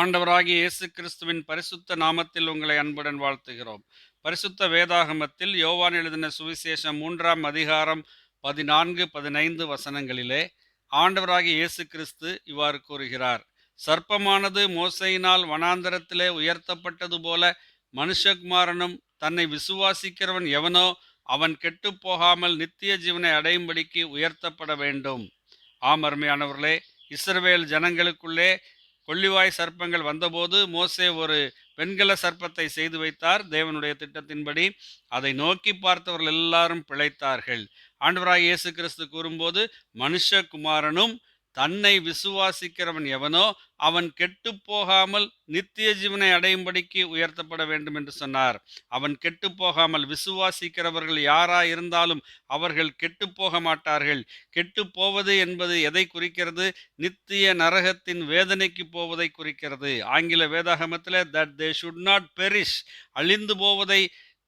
ஆண்டவராகிய இயேசு கிறிஸ்துவின் பரிசுத்த நாமத்தில் உங்களை அன்புடன் வாழ்த்துகிறோம். பரிசுத்த வேதாகமத்தில் யோவான் எழுதின சுவிசேஷம் மூன்றாம் அதிகாரம் பதினான்கு பதினைந்து வசனங்களிலே ஆண்டவராகிய இயேசு கிறிஸ்து இவ்வாறு கூறுகிறார். சர்ப்பமானது மோசையினால் வனாந்தரத்திலே உயர்த்தப்பட்டது போல மனுஷகுமாரனும் தன்னை விசுவாசிக்கிறவன் எவனோ அவன் கெட்டுப் போகாமல் நித்திய ஜீவனை அடையும்படிக்கு உயர்த்தப்பட வேண்டும். ஆம் அருமையானவர்களே இஸ்ரவேல் ஜனங்களுக்குள்ளே கொள்ளிவாய் சர்ப்பங்கள் வந்தபோது மோசே ஒரு வெண்கல சர்ப்பத்தை செய்து வைத்தார் தேவனுடைய திட்டத்தின்படி. அதை நோக்கி பார்த்தவர்கள் எல்லாரும் பிழைத்தார்கள். ஆண்டவராய் இயேசு கிறிஸ்து கூறும்போது மனுஷகுமாரனும் தன்னை விசுவாசிக்கிறவன் எவனோ அவன் கெட்டு போகாமல் நித்திய ஜீவனை அடையும்படிக்கு உயர்த்தப்பட வேண்டும் என்று சொன்னார். அவன் கெட்டு போகாமல் விசுவாசிக்கிறவர்கள் யாரா இருந்தாலும் அவர்கள் கெட்டு போக மாட்டார்கள். கெட்டு போவது என்பது எதை குறிக்கிறது? நித்திய நரகத்தின் வேதனைக்கு போவதை குறிக்கிறது. ஆங்கில வேதாகமத்தில் that they should not perish அழிந்து போவதை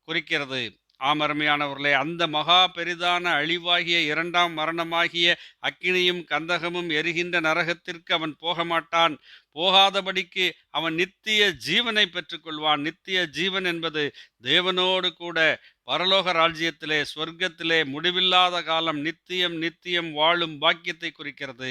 குறிக்கிறது. ஆமருமையானவர்களே அந்த மகா பெரிதான அழிவாகிய இரண்டாம் மரணமாகிய அக்கினியும் கந்தகமும் எரிகின்ற நரகத்திற்கு அவன் போக மாட்டான் போகாதபடிக்கு அவன் நித்திய ஜீவனை பெற்றுக்கொள்வான். நித்திய ஜீவன் என்பது தேவனோடு கூட பரலோக ராஜ்யத்திலே சொர்க்கத்திலே முடிவில்லாத காலம் நித்தியம் நித்தியம் வாழும் பாக்கியத்தை குறிக்கிறது.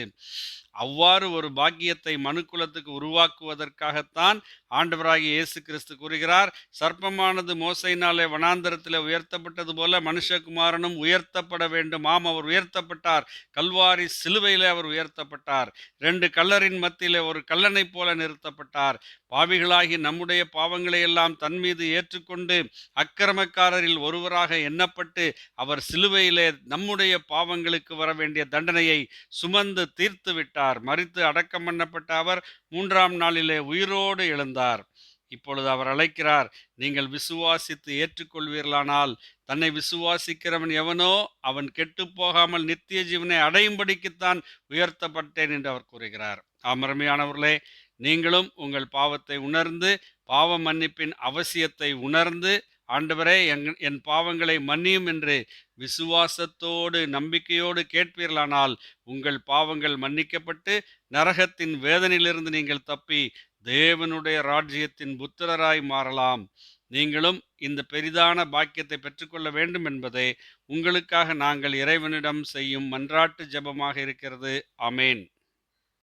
அவ்வாறு ஒரு பாக்கியத்தை மனுக்குலத்துக்கு உருவாக்குவதற்காகத்தான் ஆண்டவராகி இயேசு கிறிஸ்து கூறுகிறார். சர்ப்பமானது மோசையினாலே வனாந்தரத்தில் உயர்த்தப்பட்டது போல மனுஷகுமாரனும் உயர்த்தப்பட வேண்டும். ஆம் அவர் உயர்த்தப்பட்டார். கல்வாரி சிலுவையிலே அவர் உயர்த்தப்பட்டார். ரெண்டு கல்லரின் மத்தியிலே ஒரு கல்லனைப் போல நிறுத்தப்பட்டார். பாவிகளாகி நம்முடைய பாவங்களை எல்லாம் தன் மீது ஏற்றுக்கொண்டு அக்கிரமக்காரரில் ஒருவராக எண்ணப்பட்டு அவர் சிலுவையிலே நம்முடைய பாவங்களுக்கு வர வேண்டிய தண்டனையை சுமந்து தீர்த்து விட்டார் மறித்து அடக்கம் பண்ணப்பட்ட அவர் மூன்றாம் நாளிலே உயிரோடு எழுந்தார். இப்பொழுது அவர் அழைக்கிறார் நீங்கள் விசுவாசித்து ஏற்றுக்கொள்வீர்களானால் தன்னை விசுவாசிக்கிறவன் எவனோ அவன் கெட்டு போகாமல் நித்திய ஜீவனை அடையும்படிக்குத்தான் உயர்த்தப்பட்டேன் என்று அவர் கூறுகிறார். அமரமையானவர்களே நீங்களும் உங்கள் பாவத்தை உணர்ந்து பாவ மன்னிப்பின் அவசியத்தை உணர்ந்து ஆண்டவரே என் என் பாவங்களை மன்னியும் என்று விசுவாசத்தோடு நம்பிக்கையோடு கேட்பீர்களானால் உங்கள் பாவங்கள் மன்னிக்கப்பட்டு நரகத்தின் வேதனையிலிருந்து நீங்கள் தப்பி தேவனுடைய ராஜ்யத்தின் புத்திரராய் மாறலாம். நீங்களும் இந்த பெரிதான பாக்கியத்தை பெற்றுக்கொள்ள வேண்டும் என்பதே உங்களுக்காக நாங்கள் இறைவனிடம் செய்யும் மன்றாட்டு ஜெபமாக இருக்கிறது. அமேன்